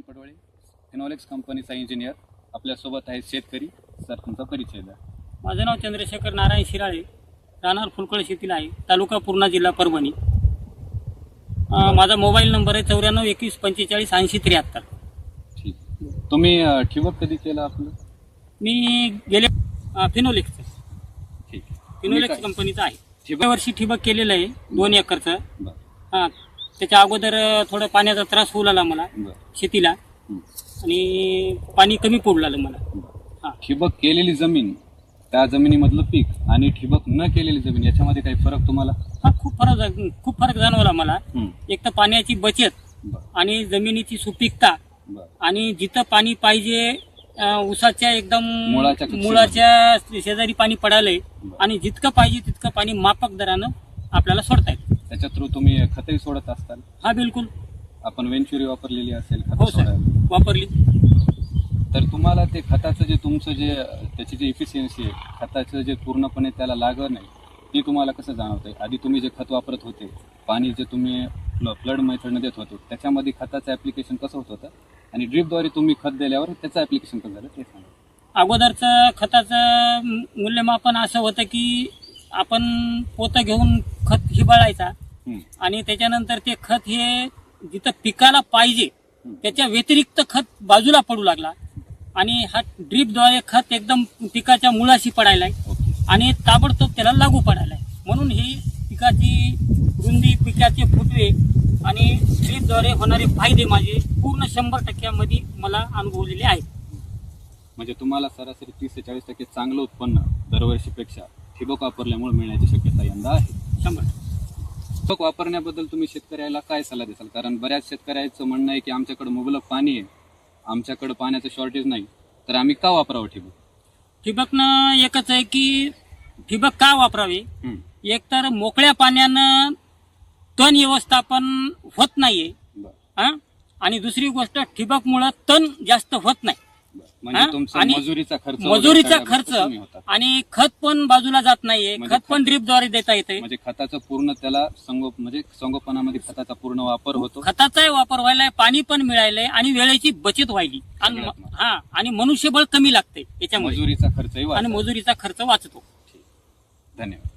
पडवळे फिनॉलेक्स कंपनीचा इंजिनियर आपल्यासोबत आहे शेतकरी. सर तुमचा परिचय द्या. माझं नाव चंद्रशेखर नारायण शिराळे. राहणार फुलकळ शेतील आहे. तालुका पूर्णा जिल्हा परभणी. माझा मोबाईल नंबर आहे चौऱ्याण्णव एकवीस पंचेचाळीस ऐंशी त्र्याहत्तर. ठीक. तुम्ही अं, ठिबक कधी केलं आपलं? मी गेले अं, फिनोलेक्सचं ठीक. फिनोलेक्स कंपनीचं आहे. ठिबक या वर्षी ठिबक केलेलं आहे दोन एकरचं. बरं. हां. त्याच्या अगोदर थोडं पाण्याचा त्रास होऊ लागला मला शेतीला. आणि पाणी कमी पडू लागलं मला. हां. ठिबक केलेली जमीन त्या जमिनीमधलं पीक आणि ठिबक न केलेली जमीन याच्यामध्ये काही फरक तुम्हाला? हा खूप फरक जा- खूप फरक जाणवला मला. एक तर पाण्याची बचत बरं. आणि जमिनीची सुपीकता बरं. आणि जिथं पाणी पाहिजे अं, ऊसाच्या एकदम मुळाच्या कक्षेमध्ये. मुळाच्या शेजारी पाणी पडालंय बरं. आणि जितकं पाहिजे तितकं पाणी मापक दरानं आपल्याला सोडता येतं. त्याच्या थ्रू तुम्ही खतही सोडत असताल. हा बिलकुल. आपण वेंचुरी वापरलेली असेल खत हो सर. सोडायला. वापरली. तर तुम्हाला ते खताचं जे तुमचं जे त्याची जी इफिशियन्सी आहे खताचं जे पूर्णपणे त्याला लागत नाही ती तुम्हाला कसं जाणवतंय? आधी तुम्ही जे खत वापरत होते पाणी जे तुम्ही फ्लड मेथडनं देत होते त्याच्यामध्ये खताचं ऍप्लिकेशन कसं होत होतं? आणि ड्रीपद्वारे तुम्ही खत दिल्यावर त्याचं ऍप्लिकेशन कसं झालं ते सांगा. अगोदरचं खताचं मूल्यमापन असं होतं की आपण पोतं घेऊन खत हिबाळायचा आणि त्याच्यानंतर ते खत हे जिथं पिकाला पाहिजे. त्याच्या व्यतिरिक्त खत बाजूला पडू लागला. आणि हा ड्रीपद्वारे खत एकदम पिकाच्या मुळाशी पडायलाय. आणि ताबडतोब त्याला लागू पडायलाय. म्हणून ही पिकाची रुंदी पिकाचे फुटवे आणि ड्रीपद्वारे होणारे फायदे माझे पूर्ण शंभर टक्क्यामध्ये मला अनुभवलेले आहेत. म्हणजे तुम्हाला सरासरी तीस ते चाळीस टक्के चांगलं उत्पन्न दरवर्षीपेक्षा ठिबक वापरल्यामुळे मिळण्याची शक्यता यंदा आहे. ठिबक वापरण्याबद्दल तुम्ही शेतकऱ्याला काय सल्ला देसाल? कारण बऱ्याच शेतकऱ्याचं म्हणणं आहे की आमच्याकडे मुबलक पाणी आहे. आमच्याकडे पाण्याचं शॉर्टेज नाही. तर आम्ही का वापरावं ठिबक? ठिबकनं एकच आहे की ठिबक का वापरावे? हं, एकतर मोकळ्या पाण्यानं तण व्यवस्थापन होत नाहीये. हा? आणि दुसरी गोष्ट ठिबकमुळं तण जास्त होत नाही. म्हणजे? तुमचा आणि मजुरीचा खर्च मजुरीचा कमी. आणि खत पण बाजूला जात नाहीये. म्हणजे खत पण खत- ड्रीपद्वारे देता येते म्हणजे खताचं पूर्ण त्याला संगोप म्हणजे संगोपनामध्ये खताचा पूर्ण वापर होतो? खताचाही वापर व्हायलाय पाणी पण मिळायलंय आणि वेळेची बचत व्हायली. आणि सगळ्यात. हा आणि मनुष्यबळ कमी लागते याच्यामुळे. मजुरीचा खर्चही आणि वाचतो. मजुरीचा खर्च वाचतो. धन्यवाद.